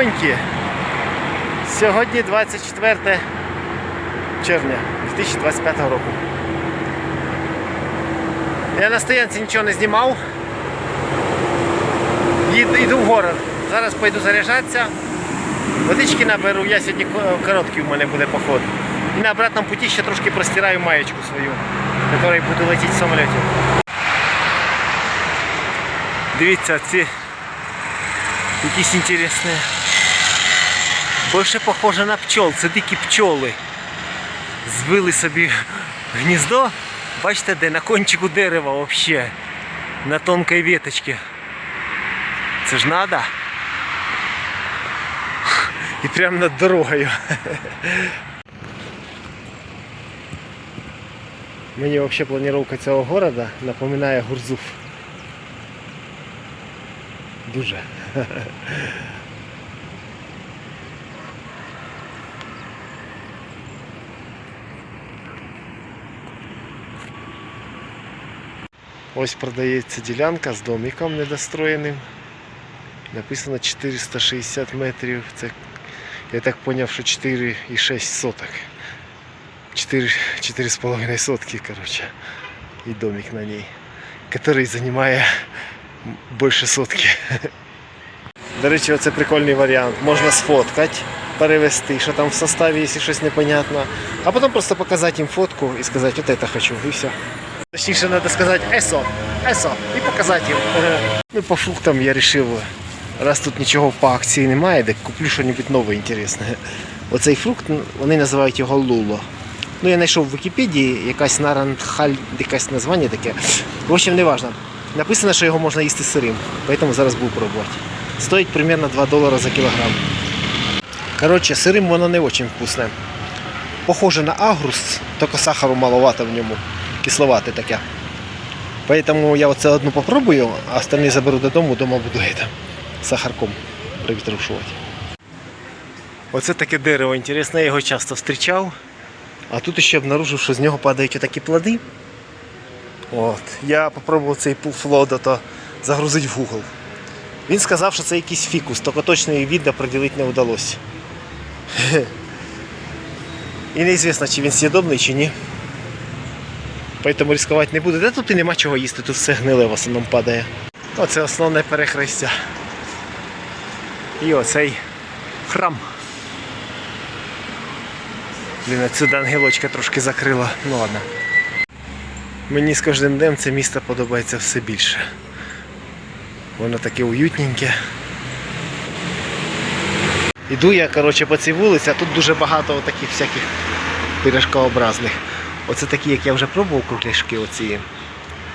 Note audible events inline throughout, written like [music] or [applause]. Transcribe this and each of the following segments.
Любоньки. Сьогодні 24 червня 2025 року. Я на стоянці нічого не знімав. Йду в город. Зараз пойду заряджатися. Водички наберу, я сьогодні короткий у мене буде поход. І на обратному путі ще трошки простираю маєчку свою, якою буду летіти в самоліті. Дивіться, ці якісь інтересні. Більше похоже на пчол, це дикі пчоли. Звили собі гніздо, бачите де, на кончику дерева взагалі. На тонкій веточці. Це ж надо. І прямо над дорогою. Мені взагалі планіровка цього города напоминає Гурзуф. Дуже. Ось продається ділянка з домиком недостроєним. Написано 460 метрів. Це, я так зрозумів, що 4,6 соток. 4, 4,5 сотки, короче. І домик на ній. Который займає більше сотки. До речі, оце прикольний варіант. Можна сфоткати, перевести, що там в составі, якщо щось непонятно. А потім просто показати їм фотку і сказати, от це хочу, і все. Точніше, треба сказати ЕСО, ЕСО, і показати їм. Ну, по фруктам я вирішив, раз тут нічого по акції немає, так куплю щось нове інтересне. Оцей фрукт, вони називають його луло. Ну, я знайшов в Вікіпедії якась нарандхаль, якесь названня таке. В общем, не важно. Написано, що його можна їсти сирим, тому зараз буду пробувати. Стоїть примерно 2 долара за кілограм. Коротше, сирим воно не дуже вкусне. Похоже на агрус, тільки сахару маловато в ньому. Кисловате таке. Поэтому я оце одну попробую, а остальні заберу додому, дома буду это, сахарком привітрушувати. Оце таке дерево інтересне, я його часто зустрічав. А тут ще обнаружив, що з нього падають отакі плоди. От. Я попробував цей то загрузити в Google. Він сказав, що це якийсь фікус, тільки точної відео приділити не вдалося. [laughs] І неізвісно, чи він з'їдобний, чи ні. Поэтому ризикувати не буду. Де тут і нема чого їсти, тут все гниле в основному падає. Оце основне перехрестя. І оцей храм. Блін, отсюди ангелочка трошки закрила. Ну ладно. Мені з кожним днем це місто подобається все більше. Воно таке уютненьке. Іду я коротше, по цій вулиці, а тут дуже багато таких всяких пиріжкообразних. Оце такі, як я вже пробував кругляшки оці.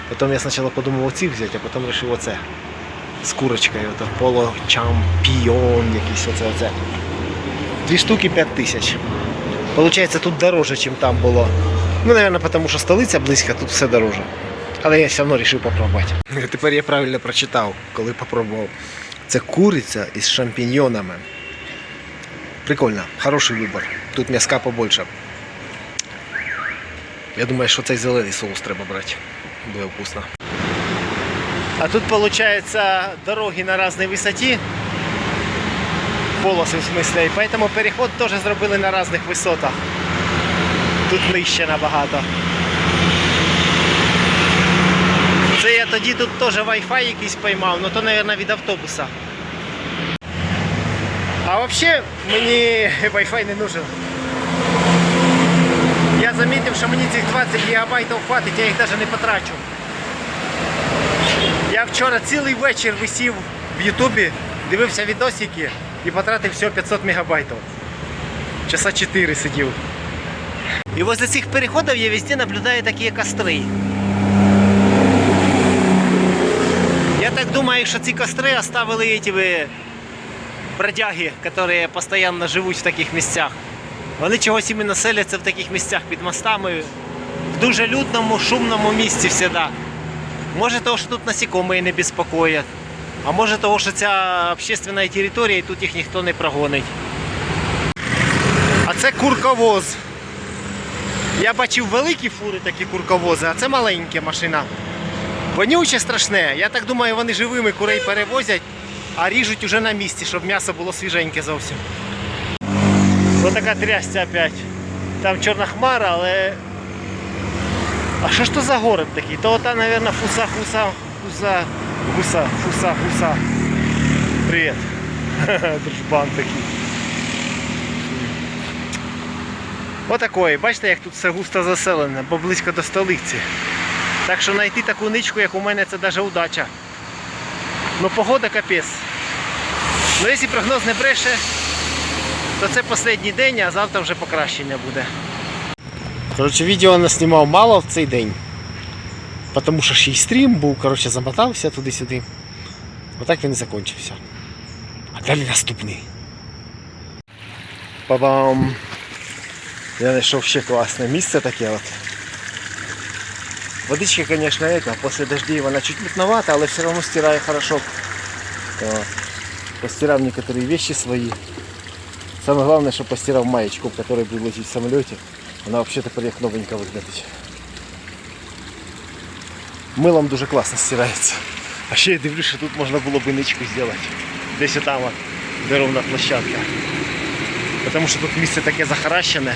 Потім я спочатку подумав оці взяти, а потім вирішив оце. З курочкою, ото поло чампіон якийсь оце оце. Дві штуки 5 тисяч. Получається тут дороже, ніж там було. Ну, мабуть, тому що столиця близька, тут все дороже. Але я все одно вирішив попробувати. [laughs] Тепер я правильно прочитав, коли попробував. Це куриця із шампіньйонами. Прикольно, хороший вибір. Тут м'яска побольше. Я думаю, що цей зелений соус треба брати. Буде вкусно. А тут виходить дороги на різній висоті. Полоси в смысле. І поэтому переход теж зробили на різних висотах. Тут нижче набагато. Це я тоді тут теж Wi-Fi якийсь поймав, ну то, мабуть, від автобуса. А взагалі мені [laughs] Wi-Fi не нужен. Я замітив, що мені цих 20 гігабайтів хватить, я їх навіть не потрачу. Я вчора цілий вечір висів в Ютубі, дивився відосики і потратив всього 500 мегабайтів. Часа 4 сидів. І возле цих переходів я везде наблюдаю такі костри. Я так думаю, що ці костри оставили эти бродяги, які постійно живуть в таких місцях. Вони чогось іменно селяться в таких місцях під мостами, в дуже людному, шумному місці завжди. Може того, що тут насікомі не безпокоять, а може того, що ця общественна територія і тут їх ніхто не прогонить. А це курковоз. Я бачив великі фури, такі курковози, а це маленька машина. Вонюче страшне. Я так думаю, вони живими курей перевозять а ріжуть уже на місці, щоб м'ясо було свіженьке зовсім. Ось така трясця опять. Там чорна хмара, але. А що ж то за город такий? То ота, мабуть, фуса, фуса, фуса, гуса, фуса, фуса. Привіт. [laughs] Дружбан такий. Отакої. Бачите, як тут все густо заселене, бо близько до столиці. Так що знайти таку ничку, як у мене, це навіть удача. Ну погода капець. Ну якщо прогноз не бреше, то це останній день, а завтра вже покращення буде. Коротше, відео наснімав мало в цей день. Тому що ще й стрім був, коротше, замотався туди-сюди. Отак він і закінчився. А далі наступний. Па-бам! Я знайшов ще класне місце таке от. Водичка, конечно, это, после дождей она чуть мутновата, але все равно стирает хорошо. Постирав некоторые вещи свои. Самое главное, что постирав маечку, которая будет лететь в самолете. Она вообще-то як новенька выглядит. Милом дуже класно стирається. А ще я дивлюсь, що тут можна було б ничку зробити. Десь там от, де ровна площадка. Тому що тут місце таке захаращене.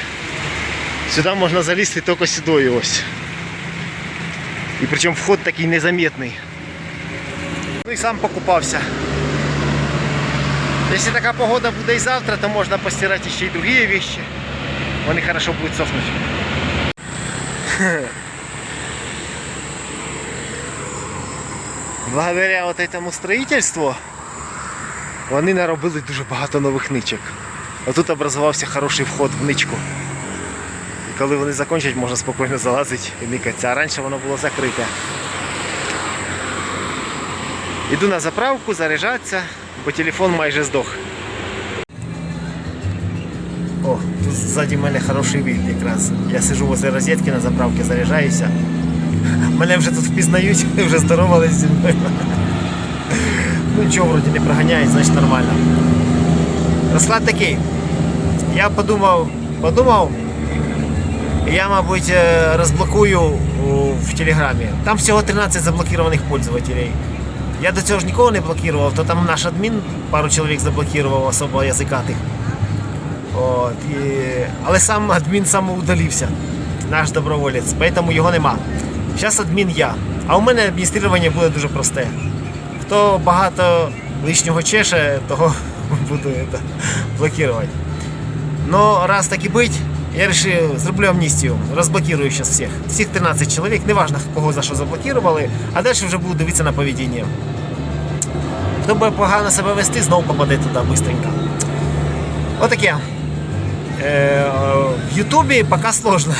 Сюди можна залізти тільки сюди ось. І причому вход такий незаметний. Ну і сам покупався. Якщо така погода буде і завтра, то можна постирати ще й другі вещи. Вони хорошо будуть сохнути. Благодаря вот этому строительству вони наробили дуже багато нових ничок. Отут образувався хороший вход в ничку. І коли вони закінчать, можна спокійно залазити і никатися. А раніше воно було закрите. Іду на заправку, заряджатися, бо телефон майже здох. О, тут ззаді мене хороший вид якраз. Я сижу возле розетки на заправці, заряджаюся. Мене вже тут впізнають, вже здоровались зі мною. Ну нічого, вроді не проганяють, значить нормально. Розклад такий. Я подумав, подумав, я, мабуть, е, розблокую в Телеграмі. Там всього 13 заблокованих пользователей. Я до цього ж нікого не блокував, то там наш адмін пару чоловік заблокував особо язикатих. От, і... Але сам адмін самоудалився, наш доброволець, тому його нема. Зараз адмін я. А у мене адміністрування буде дуже просте. Хто багато лишнього чеше, того [laughs] буду блокувати. Но раз так і бить, я вирішив, зроблю амністію, розблокирую зараз всіх. Всіх 13 чоловік, неважно кого за що заблокували, а далі вже буду дивитися на поведіння. Хто буде погано себе вести, знову попаде туди швидко. Отаке. Е, в Ютубі поки сложно.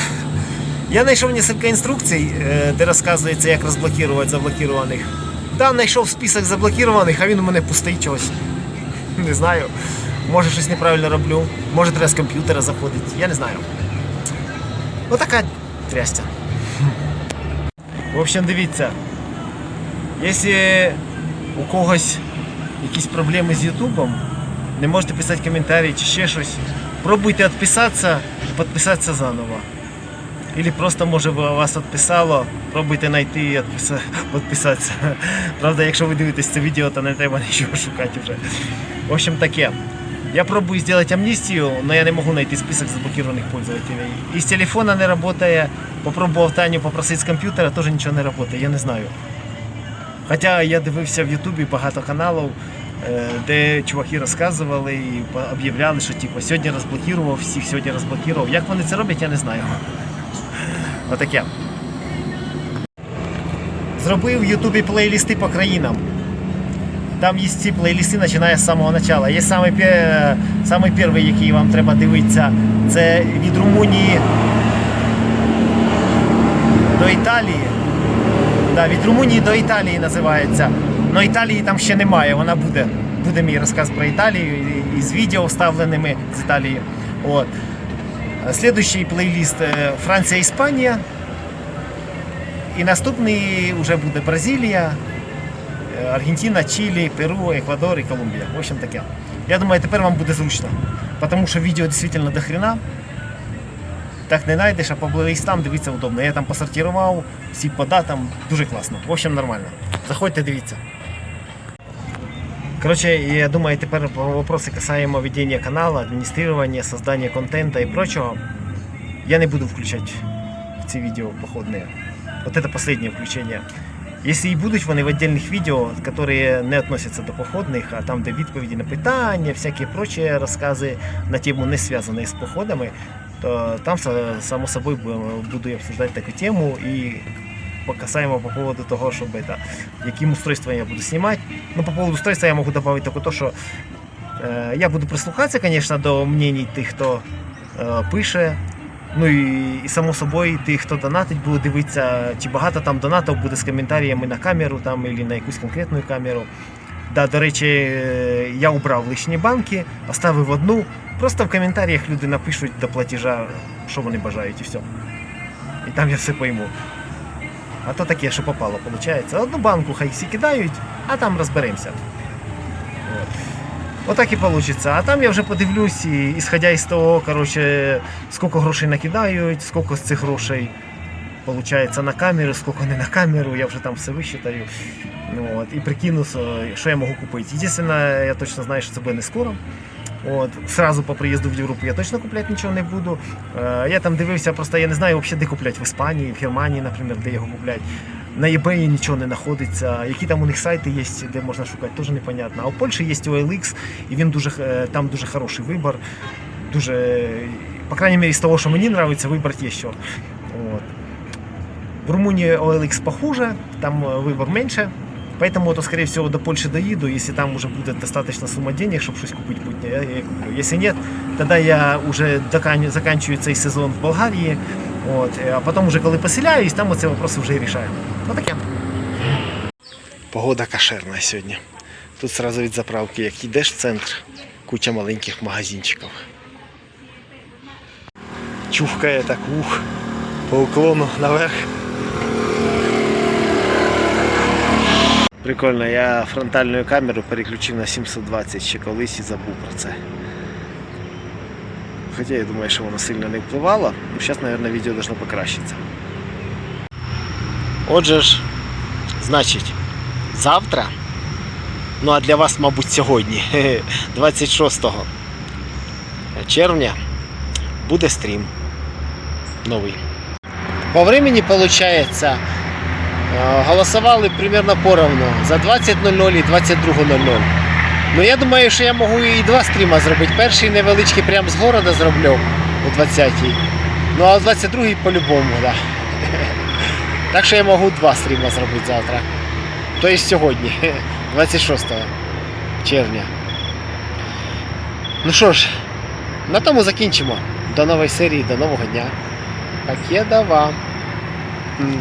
Я знайшов кілька інструкцій, е, де розказується, як розблокувати заблокованих. Там знайшов список заблокованих, а він у мене пустий чогось. Не знаю. Може щось неправильно роблю, може треба з комп'ютера заходити, я не знаю. Отака трястя. В общем, дивіться. Якщо у когось якісь проблеми з Ютубом, не можете писати коментарі чи ще щось, пробуйте відписатися і підписатися заново. Или просто може вас відписало, пробуйте знайти і підписатися. Правда, якщо ви дивитесь це відео, то не треба [laughs] нічого шукати вже. В общем, таке. Я пробую сделать амнистию, но я не могу найти список заблокированных пользователей. Из телефона не работает. Попробував Таню попросити з комп'ютера, теж нічого не працює, я не знаю. Хоча я дивився в Ютубі багато каналів, е, де чуваки розказували і об'являли, що типу, сьогодні розблокував всіх, сьогодні розблокував. Як вони це роблять, я не знаю. Отаке. Зробив в Ютубі плейлісти по країнам. Там є ці плейлісти, починає з самого початку. Є самий, перший, який вам треба дивитися, це від Румунії до Італії. Да, від Румунії до Італії називається. Но Італії там ще немає, вона буде. Буде мій розказ про Італію і- і з відео вставленими з Італії. От. Слідуючий плейліст е, Франція, Іспанія. І наступний вже буде Бразилія, Аргентина, Чилі, Перу, Еквадор і Колумбія. В общем таке. Я думаю, тепер вам буде зручно. Тому що відео дійсно до хрена. Так не знайдеш, а по плейлистам дивитися удобно. Я там посортував, всі по датам, дуже класно. В общем, нормально. Заходьте, дивіться. Короче, я думаю, теперь по вопросы касаемо ведения канала, администрирования, создания контента и прочего, я не буду включать в ці відео походные. Вот это последнее включение. Если і будуть вони в отдельных видео, которые не относятся до походних, а там, де відповіді на питання, всякі прочі розкази на тему не зв'язані з походами, то там са- само собой бу- буду я обсуждать таку тему і по- касаемо по поводу того, щоб это, яким устройством я буду снимать. Ну, по поводу устройства я можу добавить только то, що е, я буду прислухатися, конечно, до мнений тих, хто е, пише. Ну і, і само собою, тих, хто донатить, буде дивитися, чи багато там донатів буде з коментарями на камеру там, або на якусь конкретну камеру. Да, до речі, е, я убрав лишні банки, оставив одну. Просто в коментарях люди напишуть до платежа, що вони бажають, і все. І там я все пойму. А то таке, що попало, виходить. Одну банку хай всі кидають, а там розберемося. От. Отак і вийде. А там я вже подивлюсь, і, ісходя із того, коротше, скільки грошей накидають, скільки з цих грошей получається на камеру, скільки не на камеру, я вже там все висчитаю. Ну, от, і прикину, що я можу купити. Єдине, я точно знаю, що це буде не скоро. От, сразу по приїзду в Європу я точно купляти нічого не буду. Е, я там дивився, просто я не знаю взагалі, де купляти в Іспанії, в Германії, наприклад, де його купляти На eBay нічого не знаходиться. Які там у них сайти є, де можна шукати, теж непонятно. А у Польщі є OLX, і він дуже, е, там дуже хороший вибір. Дуже, по крайней мере, з того, що мені подобається, вибрати є що. От. В Румунії OLX похуже, там э, выбор меньше. Поэтому, то, скорее всего, до Польши доеду. Если там уже будет достаточно сумма денег, чтобы что-то купить, будет, я, я и куплю. Если нет, тогда я уже докан- заканчиваю цей сезон в Болгарії. От, е, а потом уже коли поселяюсь, там оці вопроси вже і рішаю. Ну таке. Погода кошерна сьогодні. Тут сразу від заправки, як йдеш в центр, куча маленьких магазинчиків. Чухкає так ух по уклону наверх. Прикольно, я фронтальну камеру переключив на 720 ще колись і забув про це. Хоча я думаю, що воно сильно не впливало. Ну, зараз, мабуть, відео должно покращитися. Отже ж, значить, завтра, ну а для вас, мабуть, сьогодні, [laughs] 26 червня, буде стрім новий. По времени, виходить, голосували примерно поровну за 20.00 і 22.00. Ну я думаю, що я можу і два стріма зробити. Перший невеличкий прямо з города зроблю о 20-й. Ну а о 22-й по-любому, так. Да. [laughs] Так що я можу два стріма зробити завтра. Тобто сьогодні, [laughs] 26 червня. Ну що ж, на тому закінчимо. До нової серії, до нового дня. Покедова. М,